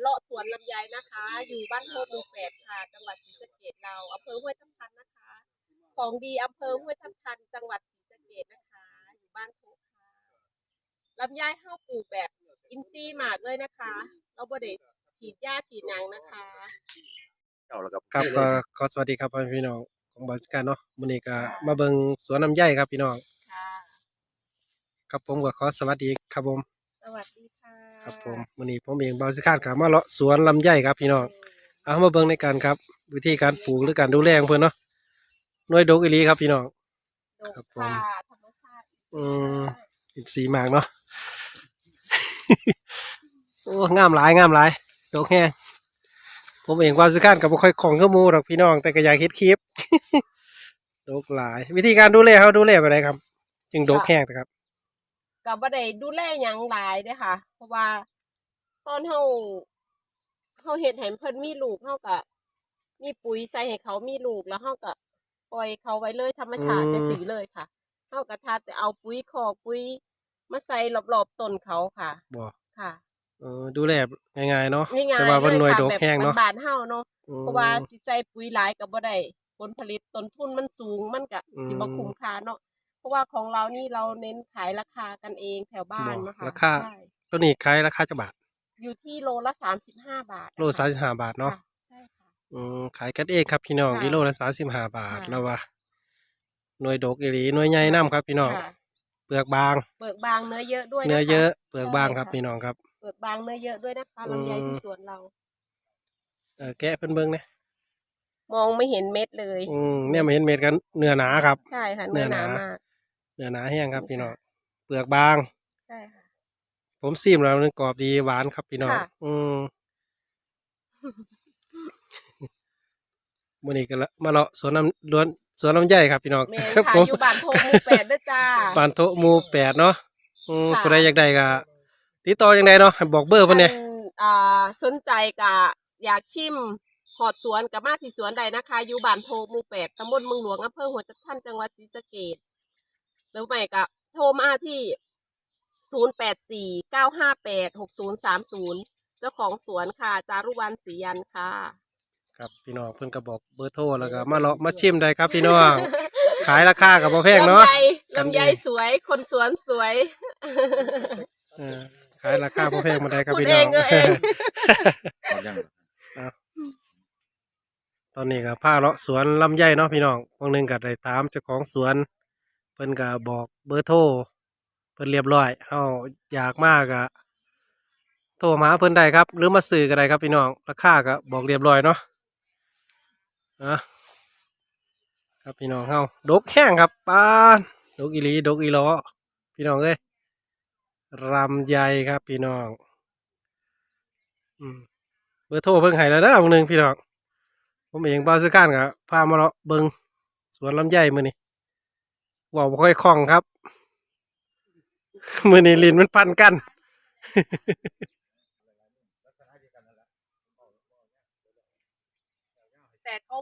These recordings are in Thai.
เลาะสวนลำไยนะคะ อยู่บ้านโพหมู่แปดค่ะ จังหวัดศรีสะเกษเราอำเภอห้วยทับทันนะคะ ของดีอำเภอห้วยทับทัน จังหวัดศรีสะเกษนะคะ อยู่บ้านโพค่ะลำไยข้าวปลูกแบบอินทรีย์หมากเลยนะคะ เราบ่ได้ฉีดหญ้าฉีดหยังนะคะ เจ้าแล้วก็ครับก็ขอสวัสดีครับพ่อแม่พี่น้องของบริการเนาะมื้อนี้ก็มาเบิ่งสวนลำไยครับพี่น้องค่ะ ครับผมก็ขอสวัสดีครับผม สวัสดี ครับผมมื้อนี้ผมเองบริการก็มาเลาะสวนลำไยครับพี่น้องเอามาเบิ่งในการครับ วิธีการปลูกหรือการดูแลของเพิ่อนเนาะหน่วยดกอีลีครับพี่น้องครับผมอืมอินสีมากเนาะโอ้งามหลายงามหลายดกแฮงผมเองว่าสิการกับบ่ค่อยคล่องข้ามูดอกพี่น้องแต่ก็อยากเฮ็ดคลิปดกหลาย วิธีการดูแลเขาดูแลไปไหนครับ จึงดกแห้งนะครับ ก็บ่ได้ดูแลหยังหลายเด้อค่ะ เพราะว่าตอนเฮาเฮาเฮ็ดให้เพิ่นมีลูกเฮาก็มีปุ๋ยใส่ให้เขามีลูกแล้วเฮาก็ปล่อยเขาไว้เลยธรรมชาติอืมจังซี่เลยค่ะเฮาก็ทาแต่เอาปุ๋ยคอกปุ๋ยมาใส่รอบๆต้นเขาค่ะบ่ค่ะเออดูแลง่ายๆเนาะง่ายๆแต่ว่ามันหน่วยเลยดค่ะกแบบแห้งเนาะบ้านๆเฮาเนาะอืมเพราะว่าสิใส่ปุ๋ยหลายก็บ่ได้ผลผลิตต้นทุนมันสูงมันก็สิบ่อืมคุ้มค่าเนาะเพ ราะว่าของเรานี่เราเน้นขายราคากันเองแถวบ้านบ่นะคะราคา ใช่ตัวนี้ขายราคาจะบาท อยู่ที่โลละสามสิบห้าบาทโลสามสิบห้าบาทเนาะ ค่ใช่ค่ะ อืมขายกันเองครับพี่น้องค่ะกิโลละสามสิบห้าบาทค่ะ แล้วว่าหน่วยดกอีหลีหน่วยใหญ่น้ำครับพี่น้องค่ะเปลือกบาง เบิกบางเนื้อเยอะด้วยเนื้อคเยอะเปลือกบางใช่ครับค่ะพี่น้องครับ เบิกบางเนื้อเยอะด้วยนะคะอืมลำไยที่สวนเรา เออแกะเพิ่นเบิ่งเนี่ยมองไม่เห็นเม็ดเลย อืมเนี่ยมาเห็นเม็ดกันเนื้อหนาครับ ใช่ค่ะเนื้อหนาเนื้อหนา มาก เนื้อหนาแห้งครับพี่น้องเปลือกบาง ใช่ค่ะ ผมซีมแล้วมันกรอบดีหวานครับพี่น้องค่ะ อืมมื้อนี้ก็ละมาเลาะสวนน้ำล้วนสวนลำไยครับพี่น้องแมนครับค่ะผม อยู่บ้านโพหมูแปดด้วยจ้าบ้านโตะหมู่แปดเนาะอืมค่ะ ผู้ใดอยากได้ก็ติดต่อจังไดเนาะให้บอกเบอร์เพิ่นเนี่ยท่าอ่าสนใจกับอยากชิมหอดสวนกับมาที่สวนใดนะคะ อยู่บ้านโพหมูแปดตำบลเมืองหลวงอำเภอหัวตะท่านจังหวัดศรีสะเกษ หรือไม่ก็โทรมาที่ศูนย์แปดสี่เก้าห้าแปดหกศูนย์สามศูนย์เจ้าของสวนค่ะ จารุวรรณศรียันค่ะ ครับพี่น้องเพิ่นก็บอกเบอร์โทรแล้วก็มาเลาะมาชิมได้ครับพี่น้อง ขายราคาก็บ่แพงเนาะ ลำไยกันเองลำไยสวย คนสวนสวย เออขายราคาบ่แพงมาได้ครับพูดพี่เอน้องงเออเอง เอายัง ตอนนี้ก็พาเลาะสวนลำไยเนาะพี่น้องพวกหนึงก็ได้ตามเจ้าของสวน เพิ่นก็บอกเบอร์โทรเพิ่นเรียบร้อยเฮาอยากมากก็โทรมาเพิ่นได้ครับ หรือมาซื้อก็ได้ครับพี่น้องราคาก็บอกเรียบร้อยเนาะอะครับพี่น้องเฮาดกแห้งครับปานดกอีลีดกอีหลอพี่น้องเอ้ยลำไยครับพี่น้องอืมเบอร์โทรเพิ่งให้แล้วเด้อพวกหนึ่งพี่น้องผมเองบ้าซื้อก้านครับพามาเลาะเบิงสวนลำไยมือนี่ ว่าบ่ค่อยคล่องครับ มือนี่ลินมันพันกัน แต่เขา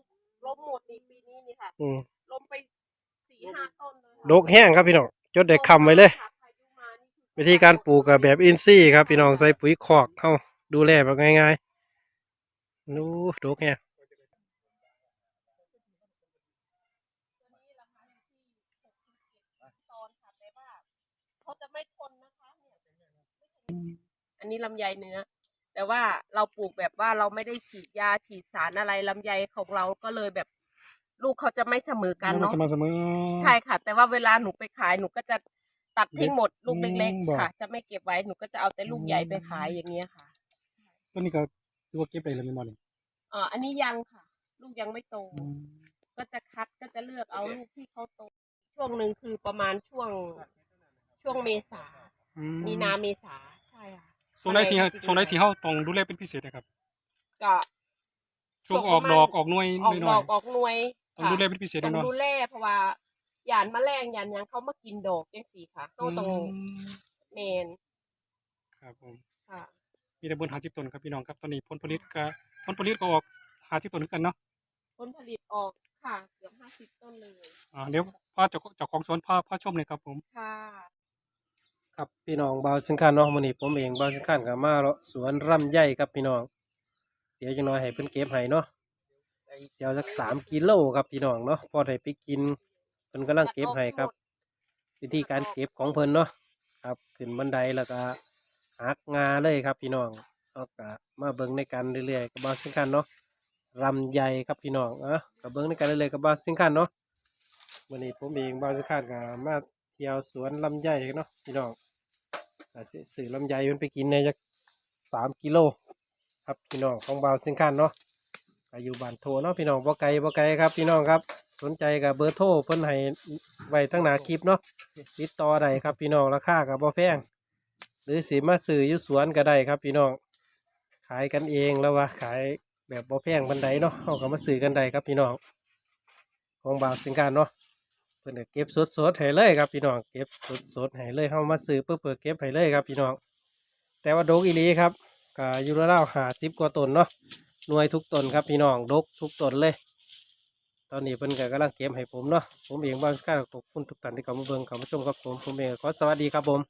ล้มหมดนี่ปีนี้นี่ค่ะอืมล้มไปสี่ห้าต้นเลยค่ะดกแห้งครับพี่น้อง จดได้คำไว้เลยวิธีการปลูกกับแบบอินทรีย์ครับ พี่น้องใส่ปุ๋ยคอกเข้าดูแลแบบง่ายๆนู้ดกแห้ง เขาจะไม่ทนนะคะเนี่ยอันนี้ลำไยเนื้อ แต่ว่าเราปลูกแบบว่าเราไม่ได้ฉีดยาฉีดสารอะไรลำไยของเราก็เลยแบบ ลูกเขาจะไม่เสมอกันเนาะสม่ำเสมอใช่ค่ะ แต่ว่าเวลาหนูไปขายหนูก็จะตัดทิ้งหมดลูกอืมเล็กบอกๆค่ะ จะไม่เก็บไว้หนูก็จะเอาแต่ลูกใหญ่ไปขายอย่างเงี้ยค่ะต้นนี้ก็ถือว่าเก็บได้เลยไม่มอนี่เอ่ออันนี้ยังค่ะ ลูกยังไม่โต ก็จะคัดก็จะเลือกเอาลูกที่เขาโต ช่วงหนึ่งคือประมาณช่วงช่วงเมษามีนาเมษาใช่ค่ะช่วงไหนที่แมลงจริงๆช่วงไหนที่เขาต้องดูแลเป็นพิเศษนะครับก็ ช่วงออกดอกออกหน่วยออกหดน่ออยกออกหน่วยๆต้องดูแลเป็นพิเศษต้อแน่งนอนดูแลเพราะว่าหยานแมลงหยานหยังเขามากินดอกจังสี่ค่ะเขาต้องอืมเมนครับผม ค่ะ มีแต่บนหาทิพต้นครับพี่น้องครับตอนนี้ผลผลิตก็ผลผลิตก็ออกหาทิพต้นเหมือนกันเนาะผลผลิตออก ค่ะเกือบห้าสิบต้นเลย อ่าเดี๋ยวพาเจ้าเจ้าของสวนพาพาชมเลยครับผม ค่ะ ครับพี่น้องบาวสิงคันเนาะมื้อนี้ผมเองบาวสิงคันก็มาเลาะสวนลำไยครับพี่น้อง เดี๋ยวจังน้อยให้เพิ่นเก็บให้เนาะเดี๋ยวสักสามกิโลครับพี่น้องเนาะพอได้ไปกินเพิ่นกำลังเก็บให้ครับ วิธีการเก็บของเพิ่นเนาะครับขึ้นบันไดแล้วก็หักงาเลยครับพี่น้องเอาก็มาเบิ่งในกันเรื่อยๆกับบาวสิงคันเนาะ ลำไยครับพี่น้องอะก็เบิ่งในกันเรื่อยกับบาวสิงคันเนาะวันนี้ผมเองบาวสิงคันก็มาเที่ยวสวนลำไยเนาะพี่น้องก็สิซื้อลำไยมันไปกินในจักสามกิโลครับพี่น้องของบาวสิงคันเนาะอยู่บ้านโทเนาะพี่น้องบ่ไกลบ่ไกลครับพี่น้องครับ สนใจกับเบอร์โทรเพิ่นให้ไว้ตั้งหน้าคลิปเนาะติดต่อได้ครับพี่น้องราคากับบ่แพงหรือสิมาซื้อยู่สวนก็ได้ครับพี่น้องขายกันเองแล้วว่าขาย แบบบ่แพงบันไดเนาะเอาก็มาซื้อกันได้ครับพี่น้อง ของบางสินค้าเนาะเพิ่อนก็เก็บสดๆให้เลยครับพี่น้อง เก็บสดๆให้เลยเฮามาซื้อปุ๊บเปิดเก็บให้เลยครับพี่น้อง แต่ว่าดกอีลีครับก็อยู่ราวๆ50กว่าตนเนาะ หน่วยทุกตนครับพี่น้องดกทุกตนเลย ตอนนี้เพิ่อนก็กำลังเก็บให้ผมเนาะ ผมเองบางครั้งขอบคุณทุกท่านที่เข้ามาเบิ่งเข้ามาชมครับผม ผมเองขอสวัสดีครับผม